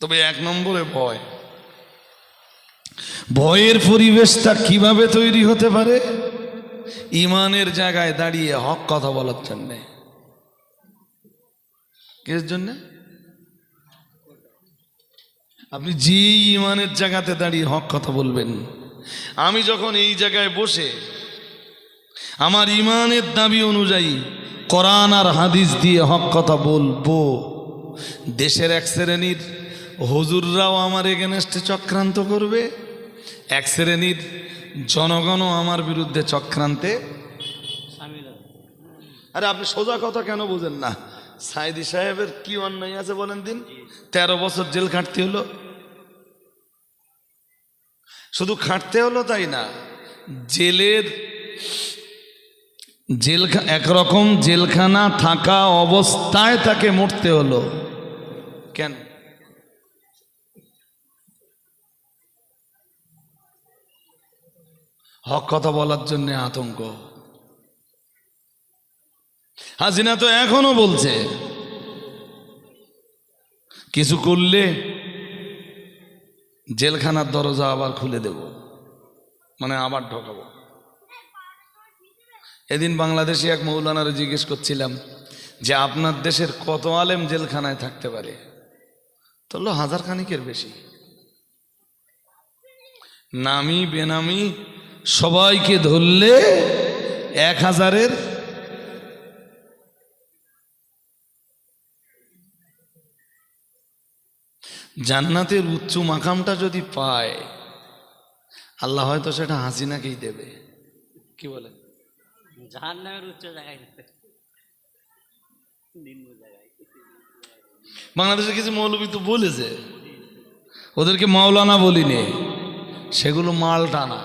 তবে এক নম্বরে ভয়। ভয়ের পরিবেশটা কীভাবে তৈরি হতে পারে? ইমানের জায়গায় দাঁড়িয়ে হক কথা বলার জন্যে। কিসের জন্যে? আপনি যে ইমানের জায়গাতে দাঁড়িয়ে হক কথা বলবেন, আমি যখন এই জায়গায় বসে আমার ইমানের দাবি অনুযায়ী কোরআন আর হাদিস দিয়ে হক কথা বলব দেশের এক শ্রেণির হুজুররাও আমার এগেনস্টে চক্রান্ত করবে। এক শ্রেণির জনগণও আমার বিরুদ্ধে চক্রান্তে আরে আপনি সোজা কথা কেন বোঝেন না? সাইদি সাহেবের কি অন্যায় আছে বলেন দিন? তেরো বছর জেল খাটতে হলো। শুধু খাটতে হলো তাই না, জেলের জেল একরকম জেলখানা থাকা অবস্থায় তাকে মরতে হলো। কেন? হক কথা বলার জন্য আতঙ্ক। হাসিনা তো এখনও বলছে, কিছু করলে জেলখানার দরজা আবার খুলে দেব মানে আবার ঢোকাবো। এদিন বাংলাদেশি এক মৌলানারে জিজ্ঞেস করছিলাম যে আপনার দেশের কত আলেম জেলখানায় থাকতে পারে? তোলো হাজার খানিকের বেশি। নামি বেনামি সবাইকে ধরলে এক হাজারের জান্নাতের উচ্চ মাকামটা যদি পায়, আল্লাহ হয়তো সেটা হাসিনাকেই দেবে। কি বলে জাহান নামের উচ্চ জায়গায় যেতে নিম্ন জায়গায় বাংলাদেশের কিছু মৌলবী তো বলেছে। ওদেরকে মাওলানা বলিনি। সেগুলো মাল টানা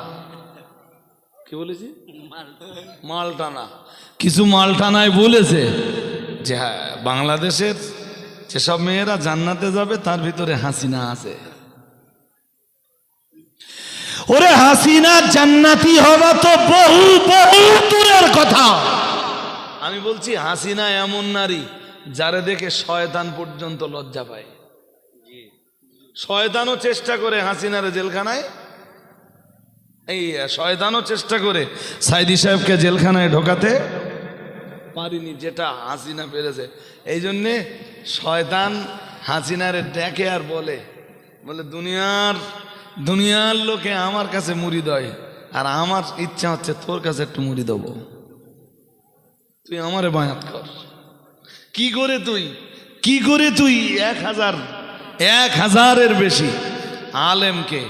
কি বলেছি? মাল টানা কিছু মাল টানায় বলেছে যে হ্যাঁ বাংলাদেশের যেসব মেয়েরা জান্নাতে যাবে তার ভিতরে হাসিনা আছে। ওরে হাসিনা জান্নাতি হওয়া তো বহু বহু দূরের কথা। আমি বলছি হাসিনা এমন নারী যারে দেখে শয়তান পর্যন্ত লজ্জা পায়। শয়তানও চেষ্টা করে হাসিনারে জেলখানায়। এই শয়তানও চেষ্টা করে সাইদি সাহেবকে জেলখানায় ঢোকাতে। পারিনি যেটা হাসিনা পেরেছে। এই জন্যে শয়তান হাসিনারে ডেকে আর বলে বলে দুনিয়ার দুনিয়ার লোকে আমার কাছে মুড়ি দেয়। আর আমার ইচ্ছা হচ্ছে তোর কাছে একটু মুড়ি দেবো। তুই আমারে বায়াত কর। কি করে তুই? কি করে তুই? এক হাজার, এক হাজারের বেশি আলেমকে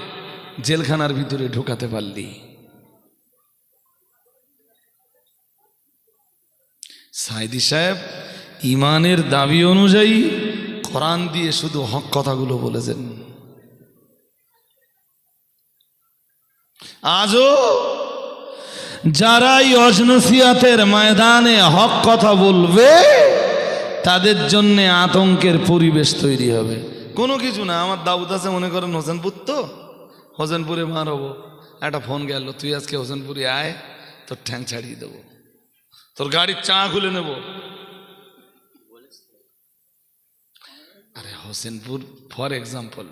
জেলখানার ভিতরে ঢোকাতে পারলি। সাইদি সাহেব, ইমানের দাবি অনুযায়ী কোরআন দিয়ে শুধু হক কথাগুলো বলেছেন। আজও যারাই অজনসিয়াতের ময়দানে হক কথা বলবে, তাদের জন্য আতঙ্কের পরিবেশ তৈরি হবে। কোনো কিছু না, আমার দাউদ আছে, মনে করেন হোসেনপুর তো? হোসেনপুরে মার হব। একটা ফোন গেল, তুই আজকে হোসেনপুরে আয়, তোর ঠ্যাং ছাড়িয়ে দেবো। তোর গাড়ির চা খুলে নেব। আরে, হোসেনপুর, ফর এক্সাম্পল,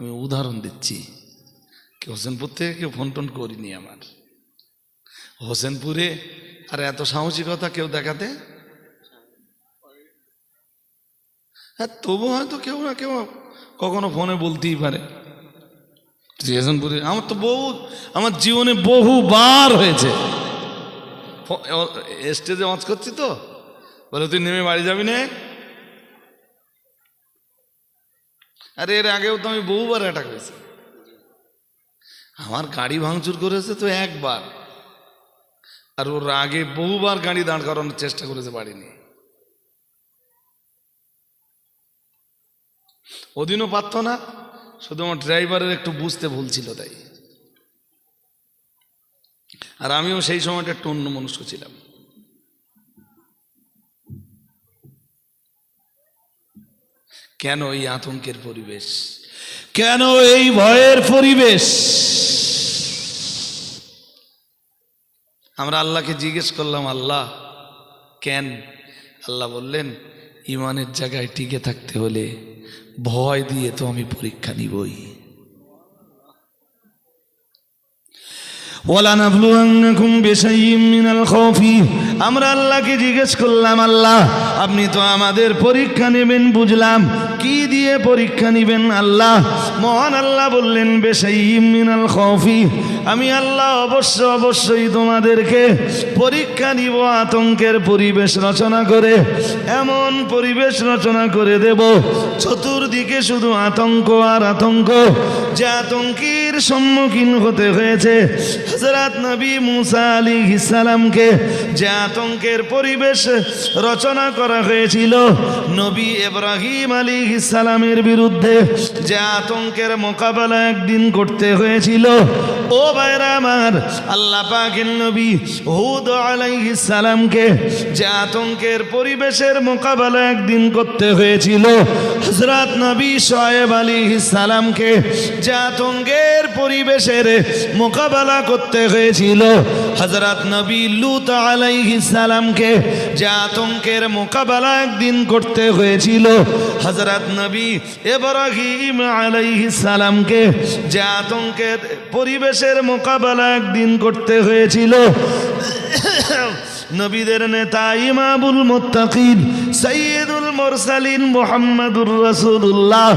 আমি উদাহরণ দিচ্ছি। হোসেনপুর থেকে কেউ ফোন টোন করিনি আমার। হোসেনপুরে আর এত সাহসিকতা কেউ দেখাতে? হ্যাঁ তবু হয়তো কেউ না কেউ কখনো ফোনে বলতেই পারে। হোসেনপুরে, আমার তো বহু, আমার জীবনে বহুবার হয়েছে। স্টেজে অঞ্চ করছি তো, বলে তুই নেমে বাড়ি যাবি না। আরে এর আগেও তো আমি বহুবার অ্যাটাক হয়েছে। আমার গাড়ি ভাঙচুর করেছে তো একবার। আর ওর আগে বহুবার গাড়ি দাঁড় করানোর চেষ্টা করেছে নিয়ে। ওদিনও পারত না, শুধু আমার ড্রাইভারের একটু বুঝতে ভুল ছিল তাই। আর আমিও সেই সময়টা একটু অন্য মনুষ্য ছিলাম। কেন এই আতঙ্কের পরিবেশ? কেন এই ভয়ের পরিবেশ? আমরা আল্লাহকে জিজ্ঞেস করলাম, আল্লাহ, কেন? আল্লাহ বললেন, ইমানের জায়গায় টিকে থাকতে হলে ভয় দিয়ে তো আমি পরীক্ষা নিবই। আমরা আল্লাহকে জিজ্ঞেস করলাম, আল্লাহ, আপনি তো আমাদের পরীক্ষা নেবেন, বুঝলাম। কি দিয়ে পরীক্ষা নেবেন, আল্লাহ? মহান আল্লাহ বললেন মিনাল খাউফি। আমি আল্লাহ অবশ্য অবশ্যই তোমাদেরকে পরীক্ষা নিব, আতঙ্কের পরিবেশ রচনা করে, এমন পরিবেশ রচনা করে দেব। চতুর্দিকে শুধু আতঙ্ক আর আতঙ্ক, যে আতঙ্কের সম্মুখীন হতে হয়েছে। হজরত নবী মুসা আলী ইসালামকে যে আতঙ্কের পরিবেশ রচনা করা হয়েছিল, নবী এব্রাহিম আলী ইসালামের বিরুদ্ধে যে আতঙ্কের মোকাবেলা একদিন করতে হয়েছিল ও ভাইরা আমার, আল্লাহ পাকের নবী হুদ আলাইহিস সালামকে যে আতঙ্কের পরিবেশের মোকাবেলা একদিন করতে হয়েছিল হজরত নবী শোয়েব আলাইহিস সালামকে যে আতঙ্কের পরিবেশের মোকাবেলা করতে হয়েছিল হজরত নবী লুত আলাইহিস সালামকে যে আতঙ্কের মোকাবেলা একদিন করতে হয়েছিল হজরত নবী ইব্রাহিম আলাইহিস সালামকে যে আতঙ্কের পরিবেশের মোকাবেলা একদিন করতে হয়েছিল। নবীদের নেতা ইমাবুল মুত্তাকিন সৈয়দুল মুরসালিন মুহাম্মাদুর রাসূলুল্লাহ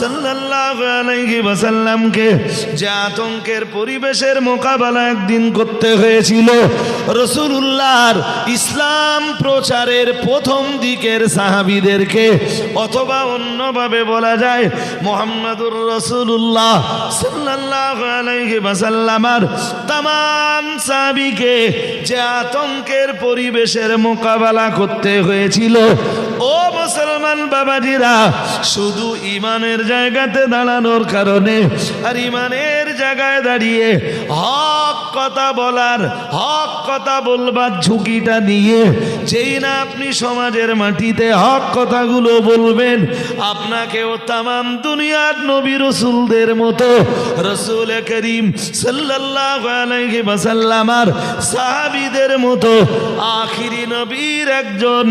সাল্লাল্লাহু আলাইহি ওয়াসাল্লামকে যে আতঙ্কের পরিবেশের মোকাবেলা একদিন করতে হয়েছিল, রসুলুল্লাহর ইসলাম প্রচারের প্রথম দিকের সাহাবীদেরকে অথবা অন্যভাবে বলা যায় মোহাম্মদুর রসুল্লাহ সাল্লাল্লাহু আলাইহি ওয়াসাল্লামার তাম সাহাবীকে যে আতঙ্কের পরিবেশের মোকাবেলা করতে হয়েছিল। ও মুসলমান বাবাজিরা, শুধু ইমানের জায়গাতে দাঁড়ানোর কারণে আর ইমানের জায়গায় দাঁড়িয়ে হক কথা বলার, হক কথা বলবার ঝুঁকিটা নিয়ে যেই না আপনি সমাজের মাটিতে হক কথাগুলো বলবেন, আপনাকেও তামাম দুনিয়ার নবী রসুলদের মতো রসুল করিম ওয়াসাল্লামার সাহাবীদের মতো আখিরি নবীর একজন,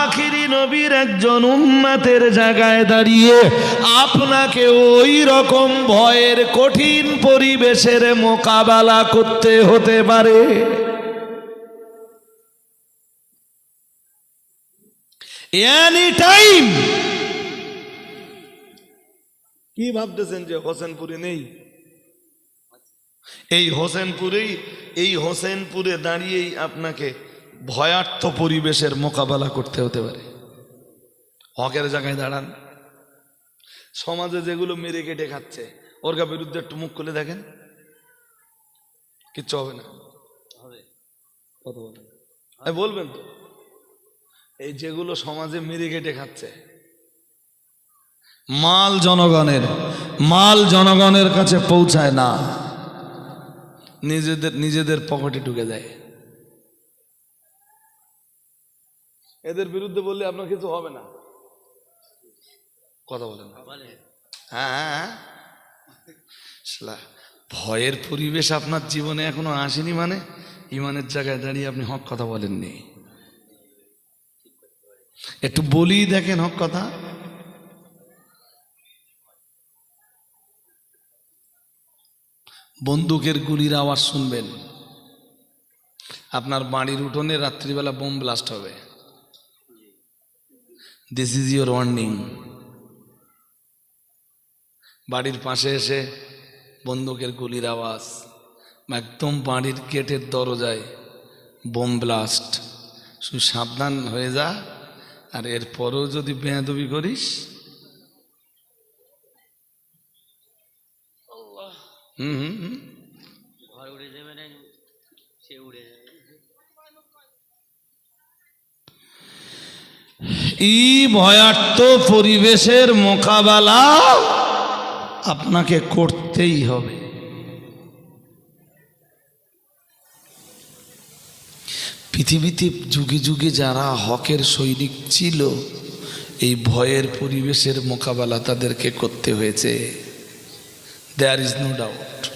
আখিরি নবীর একজন উম্মাতের জায়গায় দাঁড়িয়ে আপনাকে ওই রকম ভয়ের কঠিন পরিবেশের মোকাবেলা করতে হতে পারে। কি ভাবতেছেন যে হোসেনপুরে নেই? এই হোসেনপুরেই, এই হোসেনপুরে দাঁড়িয়েই আপনাকে ভয়ার্থ পরিবেশের মোকাবেলা করতে হতে পারে। হকের জায়গায় দাঁড়ান। সমাজে যেগুলো মেরে কেটে খাচ্ছে ওর গা বিরুদ্ধে একটু মুখ খুলে দেখেন। কিচ্ছু হবে না। হবে। কথা বলেন বলবেন তো। এই যেগুলো সমাজে মেরে কেটে খাচ্ছে মাল জনগণের মাল জনগণের কাছে পৌঁছায় না। নিজেদের নিজেদের পকেটে ঢুকে যায়। এদের বিরুদ্ধে বললে আপনার কিছু হবে না। কথা বলেন। হ্যাঁ হ্যাঁ, হ্যাঁ। ভয়ের পরিবেশ আপনার জীবনে এখনও আসেনি মানে? ইমানের জায়গায় দাঁড়িয়ে আপনি হক কথা বলেননি। একটু বলি দেখেন হক কথা। বন্দুকের গুলির আওয়াজ শুনবেন। আপনার বাড়ির উঠোনে রাত্রিবেলা বোম ব্লাস্ট হবে। দিস ইজ ইউর ওয়ার্নিং বাড়ির পাশে এসে বন্দুকের গুলির আওয়াজ একদম বাড়ির গেটের দরজায় বোম ব্লাস্ট। শুধু সাবধান হয়ে যা আর এরপরেও যদি বেয়াদবি করিস। হুম হুম হুম। ঘর উড়ে যাবে না সে উড়ে ভয়ার্থ পরিবেশের মোকাবেলা আপনাকে করতেই হবে। পৃথিবীতে যুগে যুগে যারা হকের সৈনিক ছিল, এই ভয়ের পরিবেশের মোকাবেলা তাদেরকে করতে হয়েছে। There is no doubt